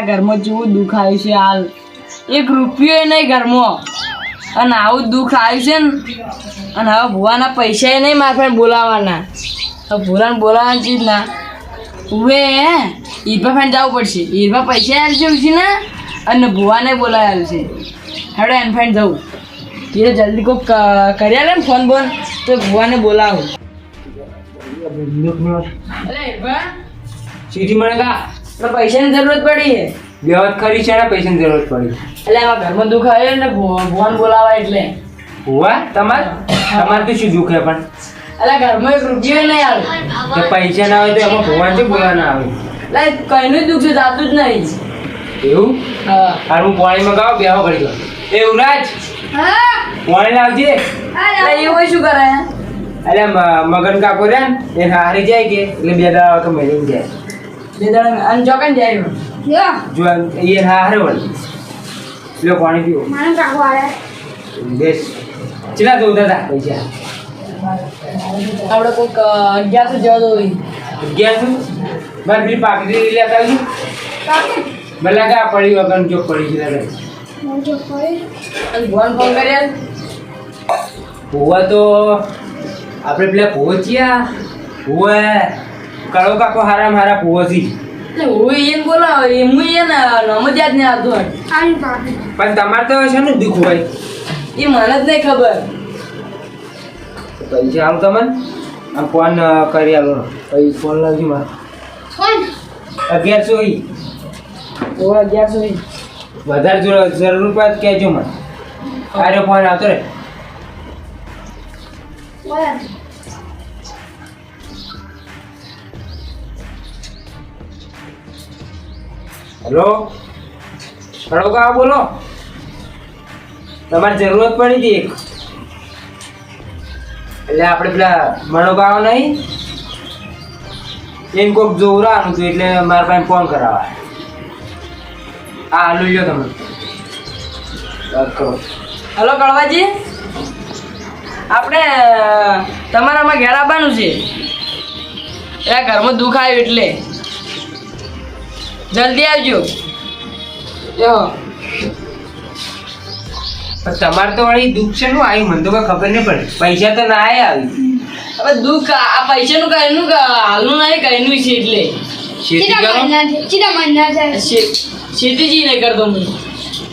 મારા ઘરમાં જેવું દુઃખ આવ્યું છે હાલ. એક રૂપિયો નહીં ઘરમાં. અને આવું દુઃખ આવ્યું છે ને અને હવે ભુવાના પૈસા નહીં મારા પાસે બોલાવવાના હવે ભુવાને બોલાવવાની ચીજ ના. ઉવે ઈરભા ફેન જવું પડશે. ઈરભા પૈસા આલ છે ઉછી ને અને ભુવાને બોલાવેલ છે. હેડો એન ફાઈન જવું. એ જલ્દી કોક કર્યા લે ને ફોન બોન તો ભુવાને બોલાવું. અરે ઈરભા સીધી મને કા? તો પૈસાની જરૂરત પડી છે વ્યવહાર ખરી છે ને પૈસાની જરૂરત પડી એટલે આમાં ઘરમાં દુઃખ આવ્યો ને ભુ- ભુવાને બોલાવા એટલે. હુવા? તમાર? તમારે તો શું દુઃખ પણ? એટલે ઘરમાં એક રૂપિયો નહીં આવે. કે પૈસા ના હોય તો એમાં ભગવાન છે બોલા ના આવે એટલે કઈનું દુઃખ છે જાતું જ નહીં. એવું? હા. હાર હું પાણી મગાવો બેહો ઘડી દો એ યુવરાજ પાણી લાવજે. એટલે એવું શું કરે? એટલે મ- મગન કાકો રહ્યા ને એ હારી જાય કે? એટલે બે દાડા તો મેળવી જાય. બે દાડા અને જાય જો. એ હારે વળી. લો પાણી બેસ. ચેલા દઉં દાદા પૈસા. આપણે કોઈક અગિયારસો જેવા તો હોય. ગયા પેલી પાકડી લેતા આવજો. મને લાગે આ પડી વગર જો પડી ગઈ લાગે. અને ફોન કર્યા? ભૂવા તો આપણે પેલા પહોંચ્યા. ભૂવા કળો કાકો હારા હારા પહોંચી એટલે હું એને બોલાવો એ હું એને નામ જ યાદ નહીં આવતો હોય પણ તમારે તો છે ને દુઃખ હોય? એ મને જ નહીં ખબર. પૈસા આવું તમને? આમ ફોન કરી આલો. પછી ફોન લાવજો મારે. અગિયારસો ઈ. ઓ અગિયારસો વધારે જરૂર જરૂર પડે કહેજો મને. આરે ફોન આવતો રે. હેલો? કળો કા બોલો. તમારે જરૂરત પડી હતી એક? એટલે આપણે પેલા મણોગાવ નહીં? એમ કોઈક જોવરાવાનું હતું એટલે મારા પાસે ફોન કરાવવા. હા હાલો લો તમે. કરો. હલો, કળવાજી. આપણે તમારામાં ઘેર આવવાનું છે. એ ઘરમાં દુઃખ આવ્યું એટલે. જલ્દી આવજો. જો. તમારે તો વળી દુઃખ છે નું આવ્યું મને તો કઈ ખબર નહીં પડે. પૈસા તો ના આયા આવી. હવે દુઃખ આ પૈસાનું કઈનું ક- હાલનું નહીં કઈનું છે એટલે. ખેતી કરો? નહીં કરતો હું.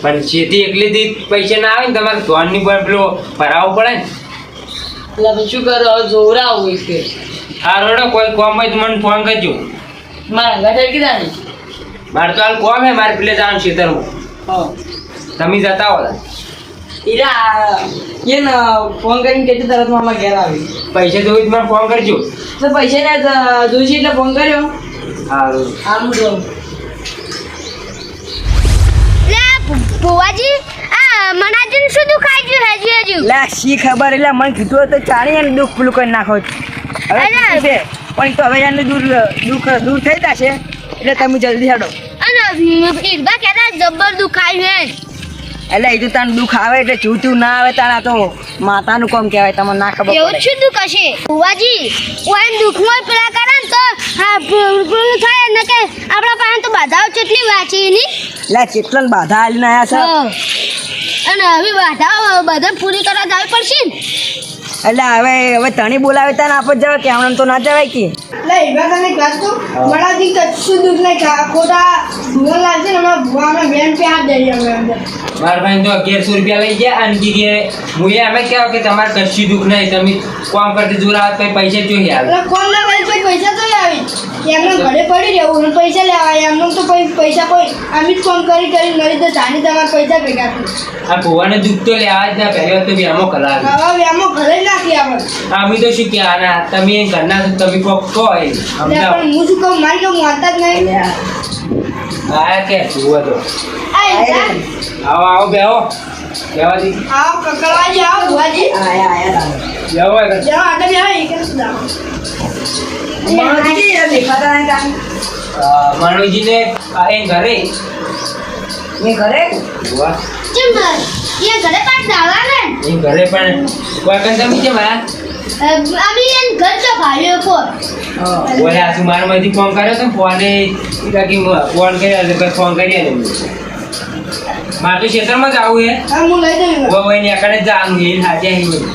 પણ ખેતી એકલીથી પૈસા ના આવે ને તમારે ધોનની પર પેલો ભરાવવો પડે ને. એટલે શું કરો? હવે જોવરાવું એક. આ રોડો કોઈ કોમ હોય તો મને ફોન કરજો. મારા અંગા કીધા ને? મારે તો હાલ કોમ હે મારે પેલે જવાનું ખેતરમાં. હા. તમે જતા હો ઈરા એને ફોન કરીને કહેજો તરત મામા ઘેર આવી. પૈસા જોઈ તો મને ફોન કરજો. તો પૈસા ને જોઈશે એટલે ફોન કર્યો. સારું આમ જો ભુવાજી આ મનાજીને શું દુખાઈ ગયું હજી હજુ? લે શી ખબર એટલે મને કીધું હતું ચાણી એને દુઃખ પેલું કરી નાખો. હવે પણ તો હવે એનું દૂર દુઃખ દૂર થઈ જશે. એટલે તમે જલ્દી હેડો અને ઈરબા કહેતા જબ્બર દુખાય હે એટલે એ તો તને દુઃખ આવે એટલે ચૂતું ના આવે તારા તો માતાનું કોમ કહેવાય તમને ના ખબર એવું શું દુખ હશે? ભુવાજી ઓય દુઃખમાં પેલા કરે ને તો હા પેલું થાય ને કે આપણા પાસે તો બાધાઓ કેટલી વાંચી ની લે ચેટલો બાધા આલીને આવ્યા છે અને હવે બાધાઓ બધા પૂરી કરવા જવી પડશે ને? એટલે હવે હવે તણી બોલાવે તને આપણે જવાય કે હમણાં તો ના જવાય કે? એટલે તને ક્લાસ તો મળાથી કશું દુઃખ નહીં ખા ખોટા ભૂવા લાગશે ને અમારા ભૂવા બેન પે હાથ દઈએ અમે અંદર? મારા ભાઈ તો અગિયારસો રૂપિયા લઈ ગયા અને કીધી હું અમે કહેવાય કે તમારે કશું દુઃખ નહીં તમે કોમ કરતી જોર આવે પછી પૈસા જોઈએ આવે. કોણ ના ભાઈ કોઈ પૈસા તો આવી? એમને ઘરે પડી રહેવું અને પૈસા લેવા એમને તો પૈસા કોઈ અમે જ ફોન કરી કરી મળી તો જાણી તમારા પૈસા ભેગા થઈ આ ભુવાને દુઃખ તો લેવા જ ના પહેલી તો વ્યામો કરાવી હવે વ્યામો ઘરે નાખી આપણે અમે તો શું કહેવાના તમે ઘરના તમે કોક કહો એ પણ હું શું કહું? મારી તો માનતા જ નહીં. આ. કે તો. આવો આવો બેહો. બેહવા દી આવો કકડવાજી આવો ભુવાજી. આયા આયા બેહો આગળ. જેનો આટલે બે હોય એ ઘરે. એ ઘરે? ઘરે એ ઘરે પણ. કોઈ કંઈ તમે કેમ આયા તો ભાડ્યો કો બોલે આ તું મારા માંથી ફોન કર્યો તો ફોને કાકી ફોન કર્યો એટલે પછી ફોન કરી આલે મારે તો ખેતરમાં જ હે. હું લઈ ને એકડે જવાનું હાજે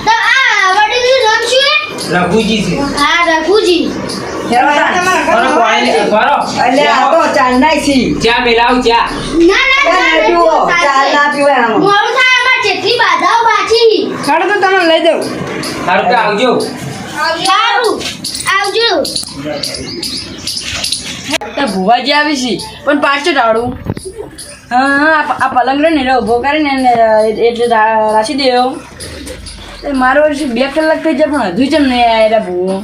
તો આ નામ શું હે? રઘુજી છે. હા રઘુજી. દઉં સારું તો આવજો. સારું આવજો. તો ભુવાજી આવી છે પણ પાછું ટાળું હા હા આ પલંગ રહ્યો ને ઊભો કરીને એટલે રાખી દેવો એ મારો બે કલાક થઈ જાય પણ હજુ ચમ નહીં આવેલા ભૂવો.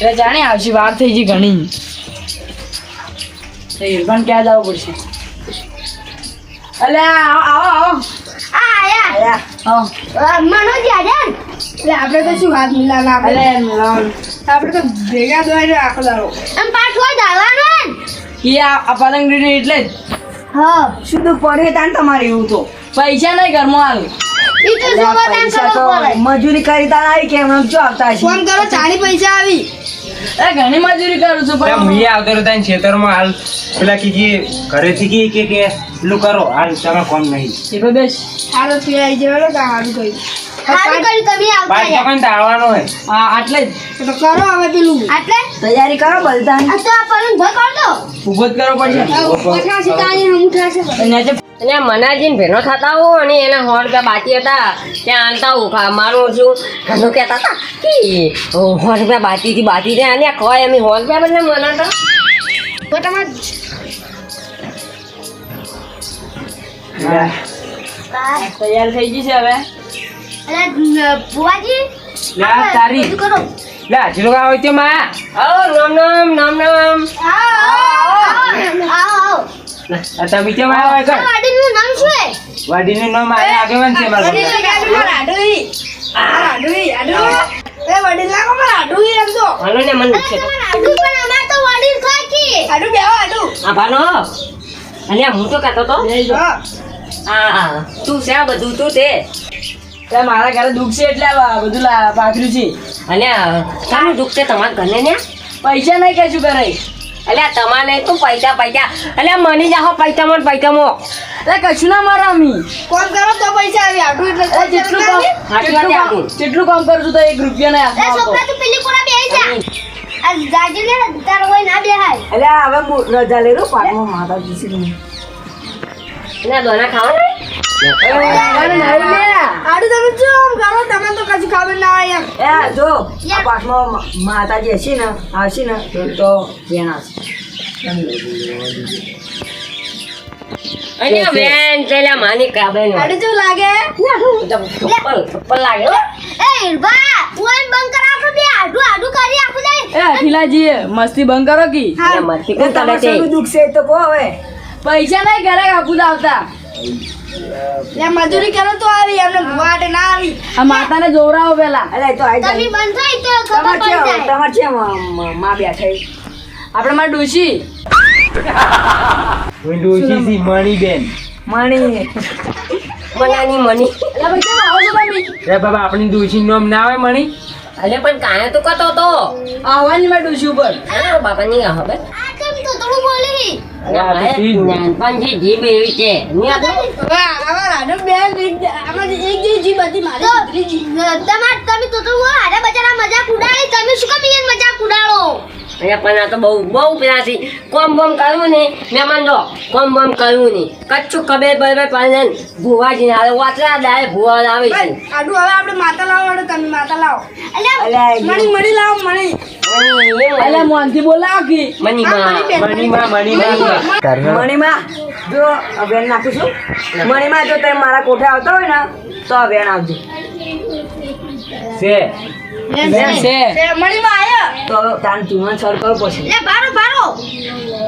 એટલે જાણે આવશે વાર થઈ ગઈ ઘણી. તો ઇરફાન ક્યાં જવું પડશે? અલે આવો આવો આવો. આ આયા આવો અ, મનોજ યાદ એટલે આપણે તો શું હાથ મિલાના આપડે તો ભેગા દોડે આખો દાડો એમ પાછું જવાનું કે આ રહ્યો એટલે જ હા શું તો પડે તાન તમારે એવું તો. પૈસા નહીં ઘરમાં. હાલ ઈ તો તાન મજૂરી કરી તાર આવી કેમ જો આવતા ફોન કરો ચાલી પૈસા આવી એ ઘણી મજૂરી કરું છું પણ મુએ આવતો તને ખેતરમાં હાલ પેલા કીજી ઘરેથી કી કે કે પેલું કરો હાલ તમે કોમ નહીં. એ તો બેસ. સારો તું આવી જવાનો તો તમે આવતા પાંચ ટકા તાળવાનો હોય. આ આટલે જ. તો કરો હવે પેલું. આટલે? તૈયારી કરો બલદાન આ તો આ પલંગ કર દો ઊભો જ કરવો પડશે. હમ અને આજે અને ભેનો થતા હો અને એના સો રૂપિયા બાકી હતા. ત્યાં આનતા હું મારું છું. ઘરનું કહેતા હતા કે સો રૂપિયા બાકી હતી બાકી છે અને કોઈ અમે સો રૂપિયા બદલે મનાતા. તો તમારે તૈયાર થઈ ગઈ છે હવે. બુવાજી? લે આ તારી. લા હાજરો આવે છે માં. આવો નમ નમ નમ નામ. આવો આવો આવો. આ તમે કેમ આવે કર વાડીનું નામ શું હે વાડીનું નામ આ આગેવાન છે મારો. વાડી લાગો મારા આડુઈ આડુઈ એ વાડી લાગો મારા આડુઈ એમ તો. હાલો ને મન છે. આડુ પણ અમાર તો વાડી થાય કે આડું આડુ આડું આ ભાનો. અને હું તો કહેતો તો? હા. આ આ, તું છે આ બધું તું તે તે મારા ઘરે દુઃખ છે એટલે આ બધું લા- પાથર્યું છે. અને શાનું દુઃખ છે તમારા ઘરને ને પૈસા નહીં કશું કરાય એટલે તમારે તું પૈસા પૈસા. એટલે મની જાહો પૈસામાં પૈસા મો એટલે કશું ના મારા અમી. કોણ કરો તો પૈસા આવી આડું એટલે જેટલું કામ જેટલું વાત કામ આપું. જેટલું કામ કરું તો એક રૂપિયા ના એ છોકરા તું પેલી કોરા બેહી જા. આ જાજી ને તાર હોય ના બેહાય. એટલે હવે હું રજા લેરો પાકમાં માતાજી છે ને. એના દોના ખાવાના માતાજી હશે ને આવશે ને તો તો બેન અને બેન પેલા માની કાબે આડું કેવું લાગે ચપ્પલ ચપ્પલ લાગે. એ ઈરબા ઓય બંધ કર આપો બે આડું આડું કરી આપો દે એ અખિલાજી મસ્તી બંધ કરો કી દુઃખ તો કહો હવે. પૈસા નહીં ઘરે આપું આવતા. મજૂરી કરો તો આવી એમને વાટ ના આવી. આ માતાને જોવરાવો પેલા. એટલે તો આઈ તમે બંધ થઈ તો ખબર પડી જાય. તમારે છે માં બેઠા આપણે માં ડોશી. હું ડોશી છી મણીબેન. મણી. મનાની મની એટલે ભાઈ આવો છો તમે? રે બાબા આપણી ડોશી નામ ના આવે મણી? અલે પણ કાયા તો કતો તો. આવવાની માં ડોશી ઉપર. બાપા નહીં હવે આ કેમ તો થોડું બોલી અને મારે નાનપણથી જીભ એવી છે તમે તો તો આડા બચારા મજાક ઉડાડી તમે શું કામ મજાક ઉડાડો અને પણ આ તો બહુ બહુ પેલા છે. કોમ બોમ કર્યું મેં મહેમાન જો કોમ બોમ કર્યું નહીં. કચ્છું કબે બરબે પાને ભુવાજી આવે વાતરા દાય ભુવા આવે છે. આડું હવે આપણે માતા લાવો આડું તમે માતા લાવો. મણી મણી લાવો મણી. એટલે મોનથી બોલાવ કી મની માં મણીમાં મણીમાં મણીમાં. જો અભિયાન નાખીશું. નાખું છું મણીમાં જો તમે મારા કોઠે આવતા હોય ને તો અભિયાન આવજો. છે. લે છે. એ મળી માં તો તાન તું સર કરવો પછી. લે બારો બારો.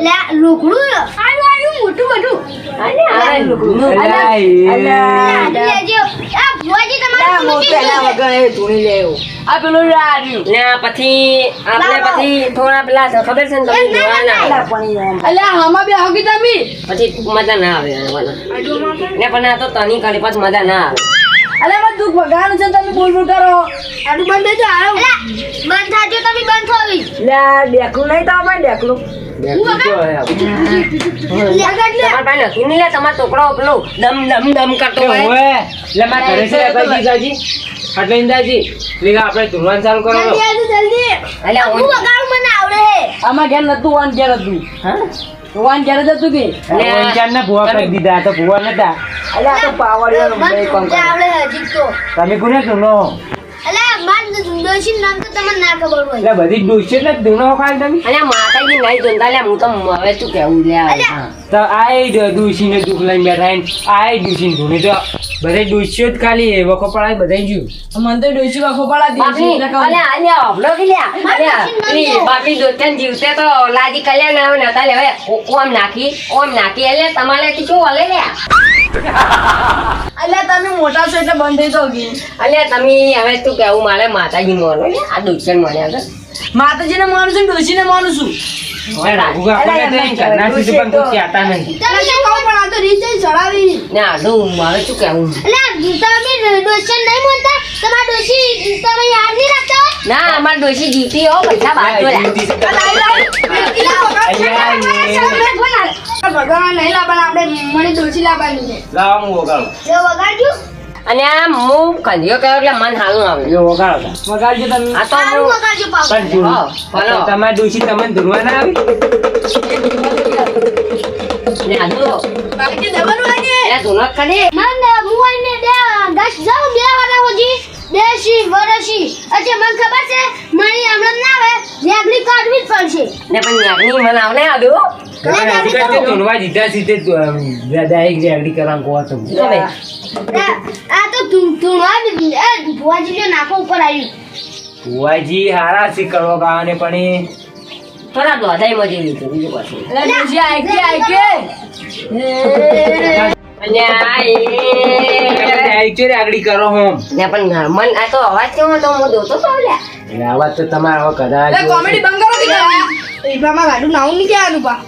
લે લોકડું આયું આયું મોટું મોટું. અરે આ લુગડું. અલા. આ લેજો. આ ભુવાજી તમારું મોટો પેલા વગર એ ધૂણી લે એવું. આ પેલું રાડ્યું. ને પછી આપણે પછી થોડા પેલા ખબર છે ને તમે જોવાના અલા આમાં બે હગી તમે. પછી મજા ના આવે ને? પણ આ તો તની કરી પછી મજા ના આવે. અલે મારે દુખ ભગાનું છે તમે બોલ બોલ કરો. આનું બંધ થઈ જાય આવો. અલા, બંધ થાજો તમે બંધ થોવી લે દેખલું નહીં તો આપણે દેખલું તમારા પાસે નથી ને લે તમારો છોકરો પેલો દમ દમ દમ કરતો હોય. ઓવે એટલે મારા ઘરે છે કઈ જીજાજી એટલે ઇંદાજી લીધા આપણે ધૂળવાનું ચાલુ કરો જલ્દી આવજો જલ્દી અલ્યા હું હું- વગાડું મને આવડે. આમાં ઘેર નતું વાન ઘેર હતું. હા? વાન ઘેર જ હતું કે વંચાણ ને ભૂવા કરી દીધા? તો ભૂવા નતા. અલે આ તો પાવડિયો મને ઊંઘે આવડે હજી તો. તમે કોને સુનો અલા માર દોશી નામ તો તમને ના ખબર હોય. બધી ને ધૂનો ખાય તમે? અલ્યા માતાજી નહીં જોતા લે હું તો હવે શું કેવું લે તો આ ડૂસી ને દુઃખ લઈને બેઠા ને આ ડૂસી ને ધૂને તો બધે ડૂસ્યો જ ખાલી વખો પડાય બધા ગયું મને તો ડોસી વખો પડા બાપી અલ્યા અલ્યા અભલો કે લ્યા. અલ્યા પેલી બાપી જીવતે તો લાજી કલ્યાણ આવે ને તાલે હવે ઓમ નાખી ઓમ નાખી. એટલે તમારે શું હલે લે અલે તમે મોટા છો એટલે બંધ થઈ તો ગઈ અલ્યા તમે હવે તું કેવું મારે માતાજી મોનો આ દોસ્તન મળ્યા માતાજીને માનું છું ડોસીને માનું છું. ને અમાર ડોશી જીવતી હો પૈસા બાજુ ભગવાન નહીં લાવવાના આપણે મને દોશી લાવવાની છે. લાવ હું વગાડું. જો વગાડજો. અને આ હું કંધિયો કર્યો એટલે મન હાલું આવે. જો વગાડો વગાડજો તમે. આ તો હું વગાડજો પાછું. પણ. તમારી ડૂસી તમને ધૂનવા ના આવી? ને. જ મને હું છે હમણાં ના આવે પણ તે. છો આ તો ભુવાજી નાકો ઉપર હારા શીખડવો ગાવાને પણ એ થોડા દોધાઈ મજી લીધું બીજું પાછું. આ એ ડાયરેક્ટ છે કરો હું. ને પણ મન આ તો અવાજ કેવો તો હું દોતો તો લ્યા એટલે અવાજ તો તમારે હવે કદાચ. અલે કોમેડી બંધ કરો કે ઈભામાં ગાડું નાવું નહીં પા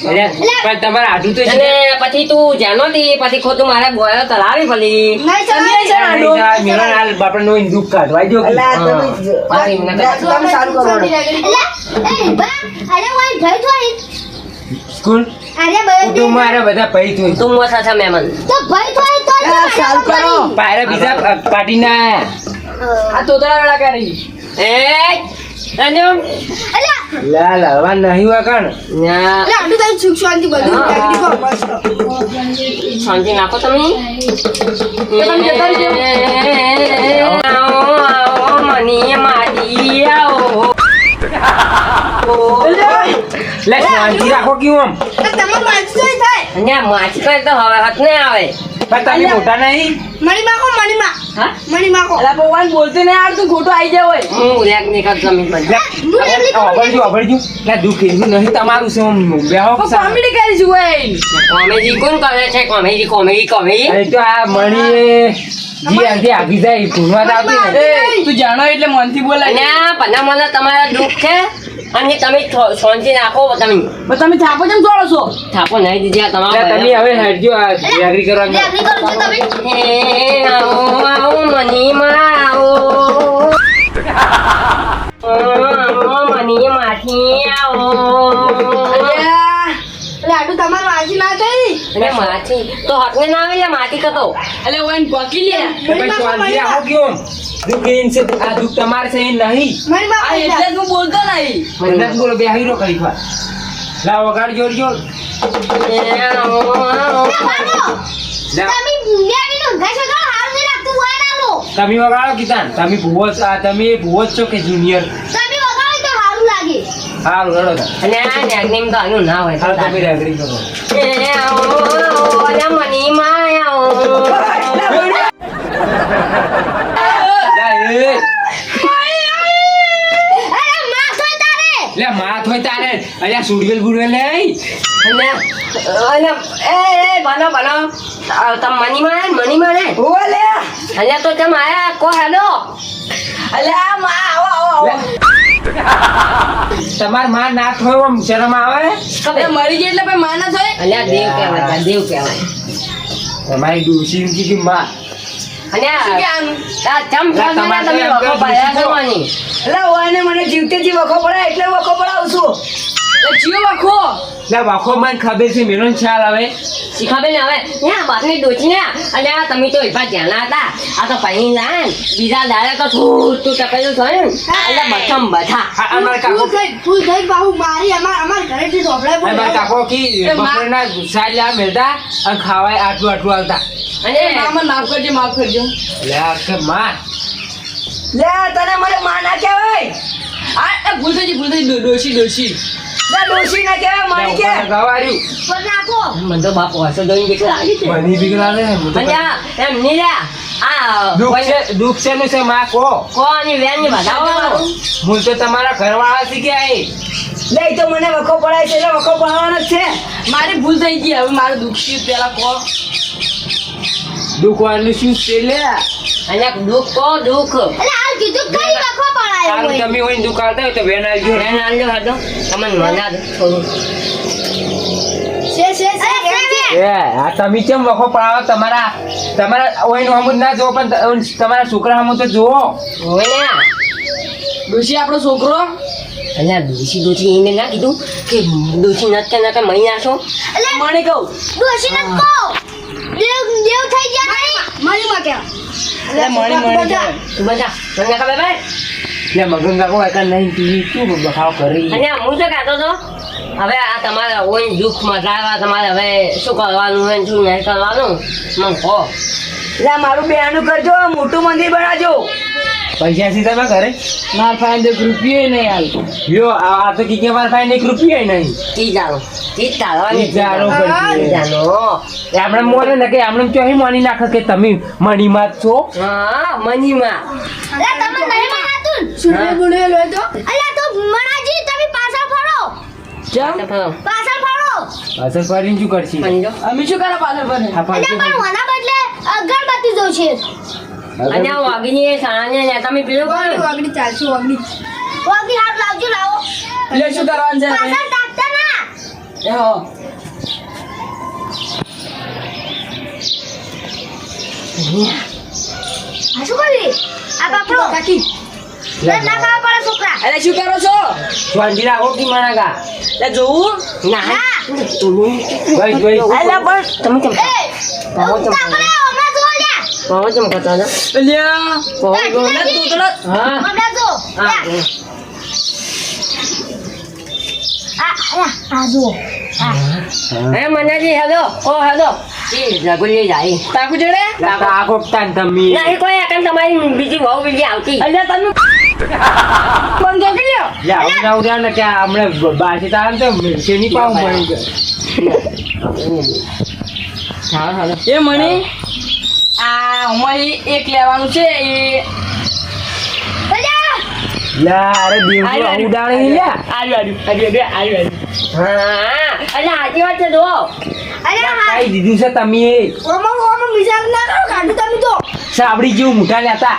એટલે પણ તમારે આટલું તો અને પછી તું જાનો તી પછી ખોટું મારે બોયો તલાવી પડી નહીં તમે ચલાવે. છે હાલ બાપડે નો દુઃખ કાઢવા દો અલે તમે સારું કરો એ બા અરે સ્કૂલ? અરે ભાઈ કુટુંબ મારે બધા ભાઈ તું તું મોસા છે મહેમાન તો ભાઈ તો કરો. પાયરા બીજા પાટી ના આ તોતરા વેળા કરી. એ અને અલ્યા લા લાવા નહીં વગણ ના. એટલે આટલું તારી સુખ શાંતિ બધું હા. રેગડી પર મસ્ત. શાંતિ નાખો તમે. તમે જતા રહેજો. આવો, આવો, મની માજી આવો. લે શાંતિ રાખો કેવું આમ? તમારું થાય. તો હવે હાથ નહીં આવે. પણ તમે મોટા નહીં? મણીમાં કો મણીમાં હા? મણીમાં કો અલે ભગવાન બોલते નહીં આવડતું ખોટું આઈ જાય હોય. હું રેક નહીં કરતો તમે અભળજો અભળજો લે દુઃખ એવું નહીં તમારું શું બેહો તો કોમેડી કરીશું હોય કોમેડી કોણ કરે છે? કોમેડી કોમેડી કોમેડી અરે તો આ મણી જી આગી જાય ભૂલવા આવતી તું જાણો એટલે મનથી બોલાય. આ પના મને તમારા દુઃખ છે. અને તમે શાંતિ નાખો તમે પણ તમે થાપો જેમ જોડો છો? થાપો નહીં દીધી આ તમારા તમે હવે હેડજો આ જાગરી કરવા રેગડી કરો છો તમે? એ આવો આવો મનીમાં આવો. આવો મની માથી આવો. અલ્યા, એટલે આટલું તમારું વાંચી ના થઈ માથી. તો હાથને ના આવે લે માથી કતો અલે ઓય પકી લે. તમે શાંતિ રાખો કેવું દુઃખ એમ છે આ દુઃખ તમારે છે એ નહીં. આ એટલે હું બોલતો નહીં. મને બોલો બે હીરો કરી ખા. લા વગાડ તમે કિતાન તમે ભૂવો છો તમે ભૂવો જ છો કે જુનિયર તમે વગાડો તો હારું લાગે સારું રડો અને આ નેગનીમ તો આનું ના હોય તમે રેગડી કરો. એ આવો આવો અને મનીમાં આવો. લા એ. અરે માં તો તારે. લે માથ હોય તારે. અલ્યા સુડવેલ બુડવેલ નહીં અને અને એ એ બનો તમ મનીમાં મનીમાં ને ઓલે. અને તો તમ આયા કો હેલો. અલ્યા મા માં આવો આવો આવો. તમારમાં ના થયો એમ શરમ આવે? એ મરી ગઈ એટલે પછી માં ના થાય? અલ્યા દેવ કહેવાય દેવ કહેવાય. તમારી ડોશી કીધી માં. વખો. એટલે વખો પડે એટલે વખો પડાવું છું. એ વખો. લે વાખો મને ખબર છે મેનો ખ્યાલ આવે? શીખાબેન હવે ત્યાં બાપની ડોચી ને. અને આ તમે તો એવા ધ્યાના હતા. આ તો પૈણી ના. બીજા દાડા તો તું તું ટપેલું થયું. એટલે બથમ બધા. અમાર કાકો ફૂલ થઈ બાહુ મારી અમાર અમાર ઘરેથી ઢોકળા પણ અમારા કાકો કી મા- બપોરના સાજ લા મેલતા અને ખાવાય આટલું આટલું આવતા અને મામા માફ કરજો માફ કરજો. લે આ કે માર. લે તને મને માના કે કહેવાય આ એ ભૂલ થઈ દોશી ભૂલ થઈ ડોશી ડોશી. લે ડોશી ના કહેવાય મારી કે ગવાર્યું પણ નાખો. મને તો બાપ વાસો દોઈને બીક લાગી છે. મને બીક લાગે છે તો એમ નીલા આ દુઃખ છે દુઃખ છે નું છે માં કો કોની વેનની બતાવો હું તો તમારા ઘરવાળા શીખ્યા એ. લે ઈ તો મને વખો પડાય છે એટલે વખો પડાવવાનો જ છે. મારી ભૂલ થઈ ગઈ હવે મારું દુઃખ છે પેલા કો દુઃખ વાળું શું છે લે? અહીંયા દુઃખ કો દુઃખ. કીધું કઈ વખો પડાયો હોય? તમે હોય ને થાય તો વેન આવજો વેન આવજો હાડો તમને મના થોડું. છોકરા તો જોવો હોય આપણો છોકરો? અલ્યા દોશી દોશી એને ના કીધું કે દોશી નત ના કે મહી નાખો. એટલે મને કહું. ડોશી ને કહો. દેવ દેવ થઈ ગયા નહીં? માં કેમ મગન કાકો એકા નહીં તું શું બખાવ કરી હું તો ખાતો હતો? હવે આ તમારે ઓય દુઃખ મટાડવા તમારે હવે શું કરવાનું હોય શું નહીં કરવાનું? મને કહો. એટલે મારું બેનું કરજો મોટું મંદિર બનાવજો. પૈસા સી તમે ઘરે? માર ફાઈન એક રૂપિયો નહીં હાલ. યો આ તો કીકે માર ફાઈન એક રૂપિયા નહીં. તી જાણો. ઈ જાણો જાણો. એ આપણે મોને ને કે આપણે ચોહી માની નાખે કે તમે મણીમાં માં છો. હા મનીમાં એટલે તમે નહીં મનાતું સુને ગુણે લો તો. અલ્યા તો ફરો કેમ પાછળ ફરો અસર કરીને શું કરશી? અમે શું કરો પાછળ પર આ અલ્યા પણ ઓના બદલે અગરબત્તી જો છે. અને આ વાગીની સાણાને ને તમે પીલો કરો વાગડી ચાલશે વાગડી વાગી હાથ લાવજો લાવો. એટલે શું કરવાનું છે પાછળ તાકતા ના. એ હો. આ શું કરી આ બાપડો. કાકી. એટલે શું કરો છો? રાખો કે મણાકા એટલે જોવું ના. ભાઈ ભાઈ. તમે કેમ પાવો કરતા હતા? અલ્યા. પાવો એટલે તૂતડો હા. હમણાં જો હા લ્યા. આ આ આ. જો એ મનાજી હેલો ઓ હેલો રઘુલી જાય. તાકુ ચડે? રાખો તાન તમે. નહીં કોઈ એકન તમારી બીજી વહુ બીજી આવતી. અલ્યા તમે બંધ કરી લ્યો. લે આવું ના ઉડાડ ને કે હમણે બાસી તાર તો શેની પાવ મળી ગયો હા હા એ મણી આ અમારી એક લેવાનું છે એ નહીં તમે. સાબડી જેવું મોટા લેતા.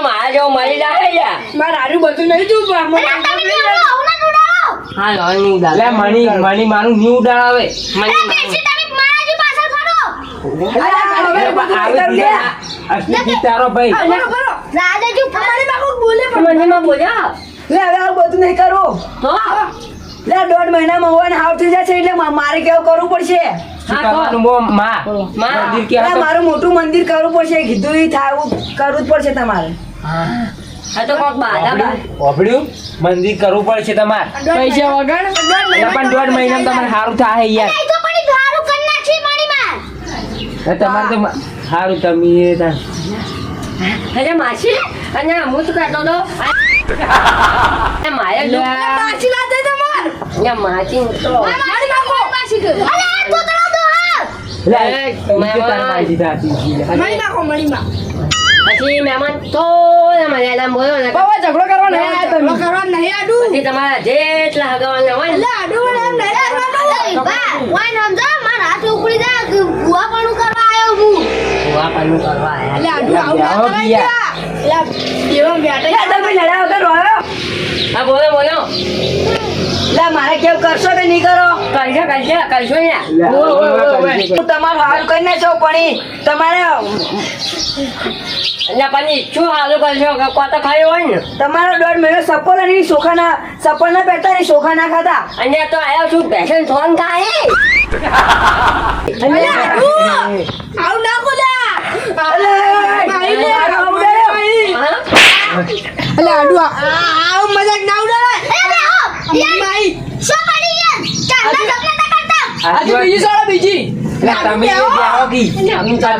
મારા જેવો મળી જાય યાર મારે બધું નહીં જોવું મણી મણી મારું ન્યુ ઉડાડાવે અરે બેસી બધું નહીં કરું. દોઢ મહિનામાં હોય ને હાવ થઈ જશે એટલે મારે કેવું કરવું પડશે? મારું મોટું મંદિર કરવું પડશે. કીધું એ થાય કરવું જ પડશે તમારે. આ તો કોક બાધા બા ઓભળ્યું મંદિર કરવું પડશે તમારે. પૈસા વગર? પણ દોઢ મહિનામાં તમારે સારું થાય યાર એ તો પણ ગારું કર નાખી મણીમાં એટલે તમારે તો સારું તમે એ તા- અરે માસી અને હું શું કરતો હતો મારે તમાર. માસી તો મારી બાબુ પાછી ગયો અરે આ તો હા લે, એ, તમે મહેમાન. મારી દીધા હતી. મળી પછી મહેમાન તો મલયાલમ બોલો ને. ઝઘડો કરવા ઝઘડો તમે નહીં આડું. પછી તમારા જેટલા હગવાના હોય એટલે આડું એમ નહીં ઓય બા ઓય સમજો મારા હાથ જાય કે ભૂવા પણ કરવા આવ્યો હું ભૂવા પાનું કરવા આયા એટલે આટલું આવું ના કરાય ગયા. એટલે એવા તમે લડાવ વગર રોયો. હા બોલો બોલો. લે મારે કેમ કરશો કે નહીં કરો? કરશો કરશો કરશો ને. હું તમારું હાલ કરી નાખો પણ તમારે એટલે પછી શું હાલું કરશો? કે કોતો ખાઈ હોય ને. તમારો દોઢ મહિનો સપોલ અને સોખા ના સપોલ ના પહેરતા ને સોખા ના ખાતા? અને તો આવ્યો છું ભેસન થોન ખાય આવું ના અલે, આવું મજાક ના ઉડાડે. એ બેહો યાર માઈ શું પડી યાર ચાંદા સપના ના કરતા? આજે બીજી સોડા બીજી. એટલે તમે જે જાઓ કી.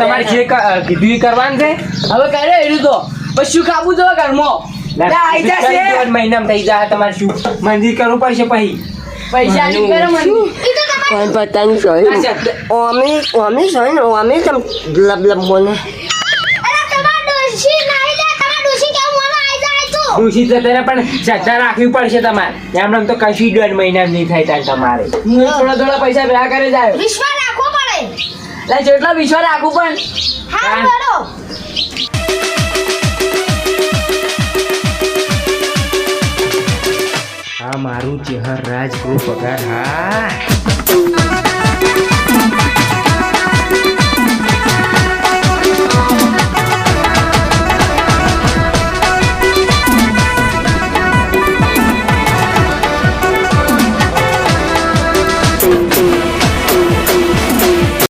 તમારે જે કીધું કરવાનું છે? હવે કરે એનું તો. પછી શું ખાવું તો ઘરમાં? આઈ જશે. મહિનામાં થઈ જાય તમારે શું મંદિર કરવું પડશે પછી? પૈસા કરે પતંગ સોય ઓમી ઓમી સોય ને ઓમી તમ લબ લબ બોલે અરે તમાર ડોશી નહીં લે તમાર ડોશી કેવું મને આઈ જાય તો ખુશી તો તને પણ શ્રદ્ધા રાખવી પડશે તમારે. એમને તો કશી દોઢ મહિના નહીં થાય તાર તમારે. થોડા થોડા પૈસા ભેગા કરે જાય. વિશ્વાસ રાખવો પડે. લે જેટલો વિશ્વાસ રાખું પણ. હા હા. મારું ચેહર રાજ પગાર. હા.